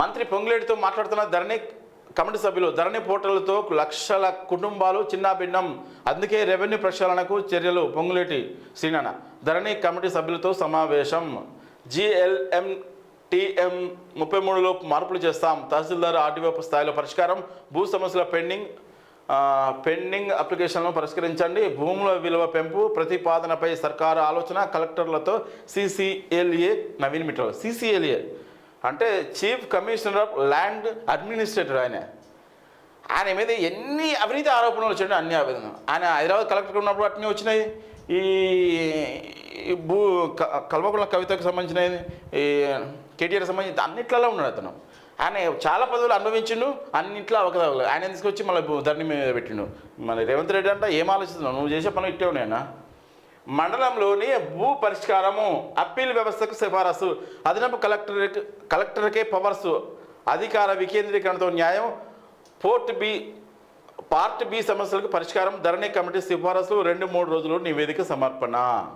మంత్రి పొంగులేటితో మాట్లాడుతున్న ధరణి కమిటీ సభ్యులు ధరణి పోర్టల్తో లక్షల కుటుంబాలు చిన్నాభిన్నం. అందుకే రెవెన్యూ ప్రక్షాళనకు చర్యలు పొంగులేటి శ్రీనాన్న ధరణి కమిటీ సభ్యులతో సమావేశం. జిఎల్ఎం టిఎం ముప్పై మూడులో మార్పులు చేస్తాం. తహసీల్దార్ ఆర్డీఓ స్థాయిలో పరిష్కారం. భూ సమస్యల పెండింగ్ పెండింగ్ అప్లికేషన్లను పరిష్కరించండి. భూముల విలువ పెంపు ప్రతిపాదనపై సర్కారు ఆలోచన కలెక్టర్లతో సిసిఎల్ఏ నవీన్ మిట్టల్ సిసిఎల్ఏ అంటే chief commissioner of land administrator ఆయన. ఆయన మీద ఎన్ని అవినీతి ఆరోపణలు వచ్చాయంటే అన్ని ఆవేదన. ఆయన హైదరాబాద్ కలెక్టర్ ఉన్నప్పుడు అట్నే వచ్చినాయి. ఈ భూ క- కవితకు సంబంధించిన ఈ కేటీఆర్ సంబంధించి అన్నిట్లలో ఉన్నాడు అతను. ఆయన చాలా పదవులు అనుభవించిండు అన్నింటిలో అవకతవకలు. ఆయన తీసుకొచ్చి మళ్ళీ ధరణి మీద పెట్టిండు? మన రేవంత్ రెడ్డి అంటే ఏం ఆలోచిస్తున్నావు? నువ్వు చేసే పనులు ఇట్టే ఉన్నాయన్నా? మండలంలోని భూ పరిష్కారము అప్పీల్ వ్యవస్థకు సిఫారసు అదనపు కలెక్టర్ కలెక్టర్కే పవర్స్ అధికార వికేంద్రీకరణతో న్యాయం పోర్ట్ బి పార్ట్ బి సమస్యలకు పరిష్కారం ధరణి కమిటీ సిఫారసు రెండు మూడు రోజులు నివేదిక సమర్పణ.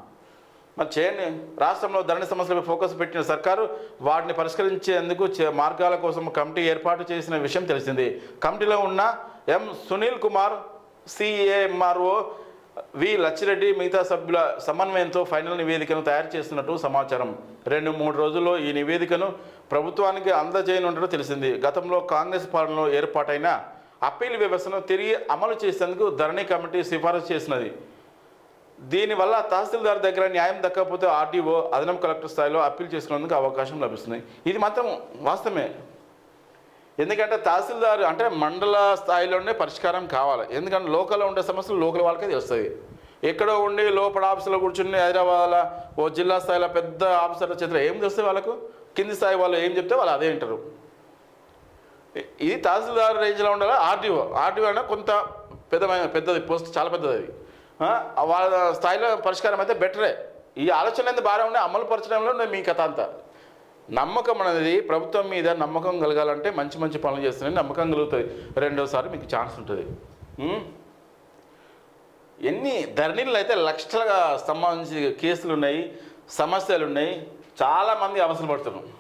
మరి చేయండి. రాష్ట్రంలో ధరణి సమస్యలపై ఫోకస్ పెట్టిన సర్కారు వాటిని పరిష్కరించేందుకు చే- మార్గాల కోసం కమిటీ ఏర్పాటు చేసిన విషయం తెలిసింది. కమిటీలో ఉన్న ఎం సునీల్ కుమార్ సిఏఎంఆర్ఓ వి లచ్చిరెడ్డి మిగతా సభ్యుల సమన్వయంతో ఫైనల్ నివేదికను తయారు చేస్తున్నట్టు సమాచారం. రెండు మూడు రోజుల్లో ఈ నివేదికను ప్రభుత్వానికి అందజేయనున్నట్టు తెలిసింది. గతంలో కాంగ్రెస్ పాలనలో ఏర్పాటైన అప్పీల్ వ్యవస్థను తిరిగి అమలు చేసేందుకు ధరణి కమిటీ సిఫారసు చేసినది. దీనివల్ల తహసీల్దార్ దగ్గర న్యాయం దక్కకపోతే ఆర్టీఓ అదనపు కలెక్టర్ స్థాయిలో అప్పీల్ చేసుకునేందుకు అవకాశం లభిస్తుంది. ఇది మాత్రం వాస్తవమే. ఎందుకంటే తహసీల్దారు అంటే మండల స్థాయిలోనే పరిష్కారం కావాలి. ఎందుకంటే లోకల్లో ఉండే సమస్యలు లోకల్ వాళ్ళకే తెలుస్తుంది ఎక్కడో ఉండి లోపల ఆఫీసులో కూర్చుని హైదరాబాద్లో ఓ జిల్లా స్థాయిలో పెద్ద ఆఫీసర్ల చేతిలో ఏం తెలుస్తుంది వాళ్ళకు? కింది స్థాయి వాళ్ళు ఏం చెప్తే వాళ్ళు అదే వింటారు. ఇది తహసీల్దార్ రేంజ్లో ఉండాలి? ఆర్టీఓ. ఆర్టీఓ అంటే కొంత పెద్దమైన పెద్దది పోస్ట్ చాలా పెద్దది. అది వాళ్ళ స్థాయిలో పరిష్కారం అయితే బెటరే. ఈ ఆలోచన అనేది బాగా ఉండే అమలు పరచడంలో మీ కథ అంతా. నమ్మకం అనేది ప్రభుత్వం మీద నమ్మకం కలగాలంటే మంచి మంచి పనులు చేస్తున్నాయి నమ్మకం కలుగుతుంది. రెండోసారి మీకు ఛాన్స్ ఉంటుంది. ఎన్ని ధరణిలు అయితే లక్షలుగా సంబంధించి కేసులు ఉన్నాయి సమస్యలు ఉన్నాయి చాలామంది అవసరం పడుతున్నారు